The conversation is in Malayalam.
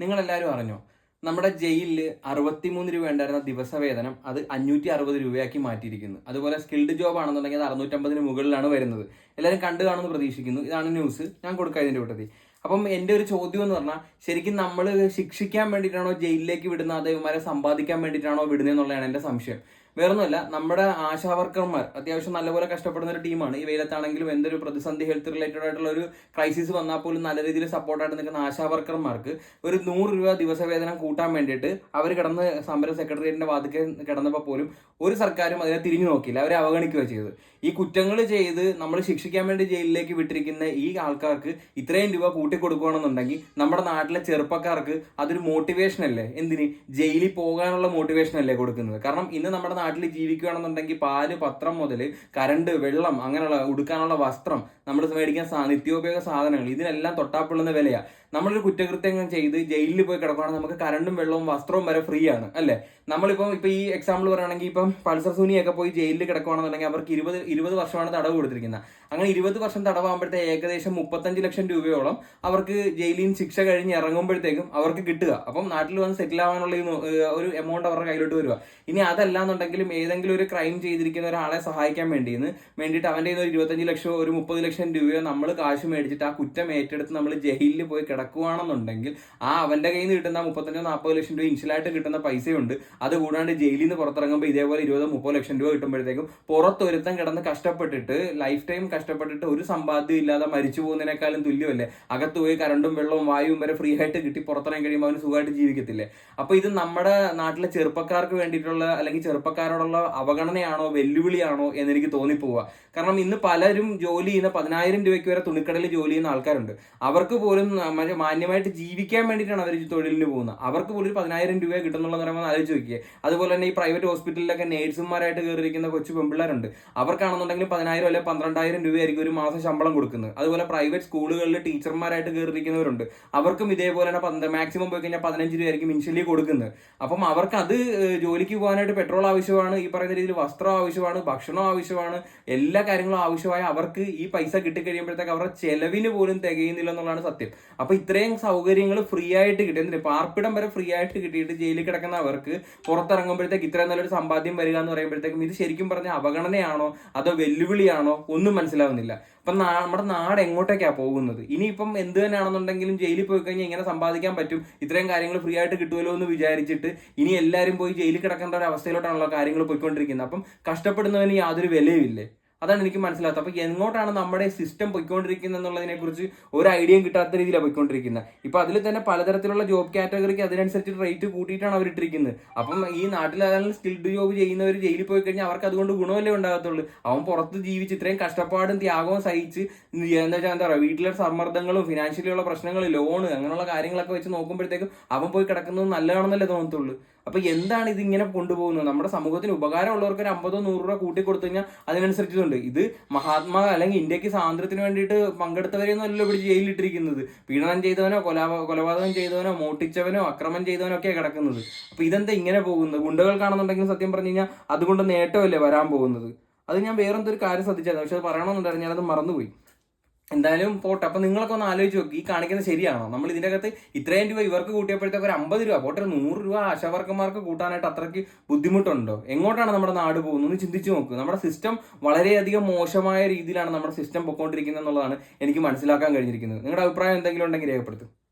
നിങ്ങളെല്ലാവരും അറിഞ്ഞോ? നമ്മുടെ ജയിലിൽ അറുപത്തിമൂന്ന് രൂപ ഉണ്ടായിരുന്ന ദിവസവേതനം അത് അഞ്ഞൂറ്റി അറുപത് രൂപയാക്കി മാറ്റിയിരിക്കുന്നു. അതുപോലെ സ്കിൽഡ് ജോബ് ആണെന്നുണ്ടെങ്കിൽ അത് അറുന്നൂറ്റമ്പതിന് മുകളിലാണ് വരുന്നത്. എല്ലാവരും കണ്ടു കാണുമെന്ന് പ്രതീക്ഷിക്കുന്നു. ഇതാണ് ന്യൂസ് ഞാൻ കൊടുക്കാം ഇതിന്റെ കൂട്ടത്തിൽ. അപ്പം എന്റെ ഒരു ചോദ്യം എന്ന് പറഞ്ഞാൽ ശരിക്കും നമ്മൾ ശിക്ഷിക്കാൻ വേണ്ടിയിട്ടാണോ ജയിലിലേക്ക് വിടുന്ന അതേമാരെ സമ്പാദിക്കാൻ വേണ്ടിയിട്ടാണോ വിടുന്നത് എന്നുള്ളതാണ് എന്റെ സംശയം. വേറൊന്നുമല്ല നമ്മുടെ ആശാവർക്കർമാർ അത്യാവശ്യം നല്ലപോലെ കഷ്ടപ്പെടുന്ന ഒരു ടീമാണ്. ഈ വെയിലത്താണെങ്കിലും എന്തൊരു പ്രതിസന്ധി ഹെൽത്ത് റിലേറ്റഡ് ആയിട്ടുള്ള ഒരു ക്രൈസിസ് വന്നാൽ പോലും നല്ല രീതിയിൽ സപ്പോർട്ടായിട്ട് നിൽക്കുന്ന ആശാവർക്കർമാർക്ക് ഒരു നൂറ് രൂപ ദിവസവേതനം കൂട്ടാൻ വേണ്ടിയിട്ട് അവർ കിടന്ന് സമരം സെക്രട്ടേറിയറ്റിന്റെ വാതിക്കെ കിടന്നപ്പോൾ പോലും ഒരു സർക്കാരും അതിനെ തിരിഞ്ഞു നോക്കിയില്ല. അവരെ അവഗണിക്കുകയാണ് ചെയ്തു ഈ കുറ്റങ്ങൾ ചെയ്ത് നമ്മൾ ശിക്ഷിക്കാൻ വേണ്ടി ജയിലിലേക്ക് വിട്ടിരിക്കുന്ന ഈ ആൾക്കാർക്ക് ഇത്രയും രൂപ കൂട്ടിക്കൊടുക്കുകയാണെന്നുണ്ടെങ്കിൽ നമ്മുടെ നാട്ടിലെ ചെറുപ്പക്കാർക്ക് അതൊരു മോട്ടിവേഷൻ അല്ലേ? എന്തിന്? ജയിലിൽ പോകാനുള്ള മോട്ടിവേഷൻ അല്ലേ കൊടുക്കുന്നത്? കാരണം ഇന്ന് നമ്മുടെ നാട്ടിൽ ജീവിക്കുകയാണെന്നുണ്ടെങ്കിൽ പാൽ പത്രം മുതൽ കരണ്ട് വെള്ളം അങ്ങനെയുള്ള ഉടുക്കാനുള്ള വസ്ത്രം നമ്മൾ മേടിക്കാൻ നിത്യോപയോഗ സാധനങ്ങൾ ഇതിനെല്ലാം തൊട്ടാപ്പുള്ളുന്ന വിലയാണ് നമ്മളൊരു കുറ്റകൃത്യം ചെയ്ത് ജയിലിൽ പോയി കിടക്കുകയാണെങ്കിൽ നമുക്ക് കരണ്ടും വെള്ളവും വസ്ത്രവും വരെ ഫ്രീ ആണ് അല്ലേ? നമ്മളിപ്പം ഇപ്പൊ ഈ എക്സാമ്പിൾ പറയുകയാണെങ്കിൽ ഇപ്പം പൾസർ സുനിയൊക്കെ പോയി ജയിലിൽ കിടക്കുകയാണെന്നുണ്ടെങ്കിൽ അവർക്ക് ഇരുപത് ഇരുപത് വർഷമാണ് തടവ് കൊടുത്തിരിക്കുന്നത്. അങ്ങനെ ഇരുപത് വർഷം തടവാകുമ്പോഴത്തെ ഏകദേശം മുപ്പത്തഞ്ച് ലക്ഷം രൂപയോളം അവർക്ക് ജയിലിൽ നിന്ന് ശിക്ഷ കഴിഞ്ഞ് ഇറങ്ങുമ്പോഴത്തേക്കും അവർക്ക് കിട്ടുക. അപ്പം നാട്ടിൽ വന്ന് സെറ്റിൽ ആവാനുള്ള ഒരു എമൗണ്ട് അവരുടെ കയ്യിലോട്ട് വരിക. ഇനി അതല്ല എന്നുണ്ടെങ്കിലും ഏതെങ്കിലും ഒരു ക്രൈം ചെയ്തിരിക്കുന്ന ഒരാളെ സഹായിക്കാൻ വേണ്ടിയെന്ന് വേണ്ടിയിട്ട് അവന്റെ ഒരു ഇരുപത്തഞ്ച് ലക്ഷമോ ഒരു മുപ്പത് ലക്ഷം രൂപയോ നമ്മൾ കാശ് മേടിച്ചിട്ട് ആ കുറ്റം ഏറ്റെടുത്ത് നമ്മൾ ജയിലിൽ പോയി കിടക്കുകയാണെന്നുണ്ടെങ്കിൽ ആ അവന്റെ കയ്യിൽ നിന്ന് കിട്ടുന്ന മുപ്പത്തഞ്ചോ നാൽപ്പത് ലക്ഷം രൂപ ഇൻഷ്യലായിട്ട് കിട്ടുന്ന പൈസയുണ്ട്. അത് കൂടാണ്ട് ജയിലിൽ നിന്ന് പുറത്തിറങ്ങുമ്പോൾ ഇതേപോലെ ഇരുപതോ മുപ്പത് ലക്ഷം രൂപ കിട്ടുമ്പോഴത്തേക്കും പുറത്തൊരുത്തം കിടന്ന് കഷ്ടപ്പെട്ടിട്ട് ലൈഫ് ടൈം കഷ്ടപ്പെട്ടിട്ട് ഒരു സമ്പാദ്യം ഇല്ലാതെ മരിച്ചു പോകുന്നതിനേക്കാളും തുല്യമല്ലേ? അകത്ത് പോയി കരണ്ടും വെള്ളവും വായുവും വരെ ഫ്രീ ആയിട്ട് കിട്ടി പുറത്തിറങ്ങി കഴിയുമ്പോൾ അവന് സുഖമായിട്ട് ജീവിക്കത്തില്ലേ? അപ്പോൾ ഇത് നമ്മുടെ നാട്ടിലെ ചെറുപ്പക്കാർക്ക് വേണ്ടിയിട്ടുള്ള അല്ലെങ്കിൽ ചെറുപ്പക്കാരോടുള്ള അവഗണനയാണോ വെല്ലുവിളിയാണോ എന്ന് എനിക്ക് തോന്നിപ്പോവുക. കാരണം ഇന്ന് പലരും ജോലി ചെയ്യുന്ന പതിനായിരം രൂപയ്ക്ക് വരെ തുണിക്കടയിൽ ജോലി ചെയ്യുന്ന ആൾക്കാരുണ്ട്. അവർക്ക് പോലും മറ്റേ മാന്യമായിട്ട് ജീവിക്കാൻ വേണ്ടിയിട്ടാണ് അവർ തൊഴിലിന് പോകുന്നത്. അവർക്ക് പോലും ഒരു പതിനായിരം രൂപ കിട്ടുന്നുള്ളത് പറയുമ്പോൾ ആലോചിച്ച് നോക്കിയേ അതുപോലെ തന്നെ ഈ പ്രൈവറ്റ് ഹോസ്പിറ്റലിലൊക്കെ നേഴ്സുമാരായിട്ട് കയറിയിരിക്കുന്ന കൊച്ചു പെമ്പിള്ളേരുണ്ട്. അവർക്കാണെന്നുണ്ടെങ്കിൽ പതിനായിരം അല്ലെങ്കിൽ പന്ത്രണ്ടായിരം രൂപയായിരിക്കും ഒരു മാസം ശമ്പളം കൊടുക്കുന്നത്. അതുപോലെ പ്രൈവറ്റ് സ്കൂളുകളിൽ ടീച്ചർമാരായിട്ട് കയറിയിരിക്കുന്നവരുണ്ട്. അവർക്കും ഇതേപോലെ തന്നെ മാക്സിമം പോയി കഴിഞ്ഞാൽ പതിനഞ്ച് രൂപയായിരിക്കും ഇൻഷ്യലി കൊടുക്കുന്നത്. അപ്പം അവർക്ക് അത് ജോലിക്ക് പോകാനായിട്ട് പെട്രോൾ ആവശ്യമാണ് ഈ പറയുന്ന രീതിയിൽ വസ്ത്രം ആവശ്യമാണ് ഭക്ഷണം ആവശ്യമാണ് എല്ലാ കാര്യങ്ങളും ആവശ്യമായ അവർക്ക് ഈ പൈസ കിട്ടിക്കഴിയുമ്പോഴത്തേക്ക് അവരുടെ ചെലവിന് പോലും തികയുന്നില്ല എന്നുള്ളതാണ് സത്യം. അപ്പൊ ഇത്രയും സൗകര്യങ്ങൾ ഫ്രീ ആയിട്ട് കിട്ടി എന്തിന് പാർപ്പിടം വരെ ഫ്രീ ആയിട്ട് കിട്ടിയിട്ട് ജയിലിൽ കിടക്കുന്ന അവർക്ക് പുറത്തിറങ്ങുമ്പോഴത്തേക്ക് ഇത്രയും നല്ലൊരു സമ്പാദ്യം വരിക എന്ന് പറയുമ്പോഴത്തേക്കും ഇത് ശരിക്കും പറഞ്ഞ അവഗണനയാണോ? അതോ വെല്ലുവിളിയാണോ? ഒന്നും മനസ്സിലാവുന്നില്ല. അപ്പൊ നമ്മുടെ നാട് എങ്ങോട്ടേക്കാണ് പോകുന്നത്? ഇനിയിപ്പം എന്ത് തന്നെയാണെന്നുണ്ടെങ്കിലും ജയിലിൽ പോയി കഴിഞ്ഞാൽ ഇങ്ങനെ സമ്പാദിക്കാൻ പറ്റും? ഇത്രയും കാര്യങ്ങൾ ഫ്രീ ആയിട്ട് കിട്ടുമല്ലോ എന്ന് വിചാരിച്ചിട്ട് ഇനി എല്ലാവരും പോയി ജയിലിൽ കിടക്കേണ്ട ഒരു അവസ്ഥയിലോട്ടാണല്ലോ കാര്യങ്ങൾ പോയിക്കൊണ്ടിരിക്കുന്നത്. അപ്പം കഷ്ടപ്പെടുന്നവന് യാതൊരു വിലയുമില്ലേ? അതാണ് എനിക്ക് മനസ്സിലാത്തത് അപ്പൊ എങ്ങോട്ടാണ് നമ്മുടെ സിസ്റ്റം പോയിക്കൊണ്ടിരിക്കുന്നത് എന്നുള്ളതിനെ കുറിച്ച് ഒരു ഐഡിയയും കിട്ടാത്ത രീതിയിലാണ് പോയിക്കൊണ്ടിരിക്കുന്നത്. ഇപ്പൊ അതിൽ തന്നെ പലതരത്തിലുള്ള ജോബ് കാറ്റഗറിക്ക് അതിനനുസരിച്ച് റേറ്റ് കൂട്ടിയിട്ടാണ് അവർ ഇട്ടിരിക്കുന്നത്. അപ്പം ഈ നാട്ടിൽ ഏതായാലും സ്കിൽഡ് ജോബ് ചെയ്യുന്നവർ ജയിലിൽ പോയി കഴിഞ്ഞാൽ അവർക്ക് അതുകൊണ്ട് ഗുണമല്ലേ ഉണ്ടാകത്തുള്ളൂ. അവൻ പുറത്ത് ജീവിച്ച് ഇത്രയും കഷ്ടപ്പാടും ത്യാഗവും സഹിച്ച് എന്താ വെച്ചാൽ എന്താ പറയുക വീട്ടിലെ സമ്മർദ്ദങ്ങളും ഫിനാൻഷ്യലിയുള്ള പ്രശ്നങ്ങൾ ലോണ് അങ്ങനെയുള്ള കാര്യങ്ങളൊക്കെ വെച്ച് നോക്കുമ്പോഴത്തേക്കും അവൻ പോയി കിടക്കുന്നത് നല്ലതാണെന്നല്ലേ തോന്നത്തുള്ളൂ. അപ്പൊ എന്താണ് ഇത് ഇങ്ങനെ കൊണ്ടുപോകുന്നത്? നമ്മുടെ സമൂഹത്തിന് ഉപകാരമുള്ളവർക്ക് ഒരു അമ്പതോ നൂറ് രൂപ കൂട്ടി കൊടുത്തു കഴിഞ്ഞാൽ അതിനനുസരിച്ചിട്ടുണ്ട്. ഇത് മഹാത്മാ അല്ലെങ്കിൽ ഇന്ത്യയ്ക്ക് സ്വാതന്ത്ര്യത്തിന് വേണ്ടിയിട്ട് പങ്കെടുത്തവരെയൊന്നും അല്ലല്ലോ ഇവിടെ ജയിലിട്ടിരിക്കുന്നത് പീഡനം ചെയ്തവനോ കൊലാ കൊലപാതകം ചെയ്തവനോ മോട്ടിച്ചവനോ അക്രമം ചെയ്തവനോ ഒക്കെ കിടക്കുന്നത്. അപ്പൊ ഇതെന്താ ഇങ്ങനെ പോകുന്നത്? ഗുണ്ടകൾക്കാണെന്നുണ്ടെങ്കിൽ സത്യം പറഞ്ഞു കഴിഞ്ഞാൽ അതുകൊണ്ട് നേട്ടമല്ലേ വരാൻ പോകുന്നത്? അത് ഞാൻ വേറെന്തൊരു കാര്യം ശ്രദ്ധിച്ചായിരുന്നു പക്ഷെ അത് പറയണമെന്നുണ്ടായിരുന്നു. ഞാനത് മറന്നുപോയി. എന്തായാലും പോട്ടെ. അപ്പൊ നിങ്ങളൊക്കെ ഒന്ന് ആലോചിച്ച് നോക്കി. ഈ കാണിക്കുന്നത് ശരിയാണോ? നമ്മൾ ഇതിന്റെ അകത്ത് ഇത്രയും രൂപ ഇവർക്ക് കൂട്ടിയപ്പോഴത്തേക്ക് ഒരു അമ്പത് രൂപ. പോട്ടെ ഒരു നൂറ് രൂപ ആശാവർക്കന്മാർക്ക് കൂട്ടാനായിട്ട് അത്രയ്ക്ക് ബുദ്ധിമുട്ടുണ്ടോ? എങ്ങോട്ടാണ് നമ്മുടെ നാട് പോകുന്നത്? ഒന്ന് ചിന്തിച്ചു നോക്ക്. നമ്മുടെ സിസ്റ്റം വളരെയധികം മോശമായ രീതിയിലാണ് നമ്മുടെ സിസ്റ്റം പൊക്കോണ്ടിരിക്കുന്നത് എന്നുള്ളതാണ് എനിക്ക് മനസ്സിലാക്കാൻ കഴിഞ്ഞിരിക്കുന്നത്. നിങ്ങളുടെ അഭിപ്രായം എന്തെങ്കിലും ഉണ്ടെങ്കിൽ രേഖപ്പെടുത്തും.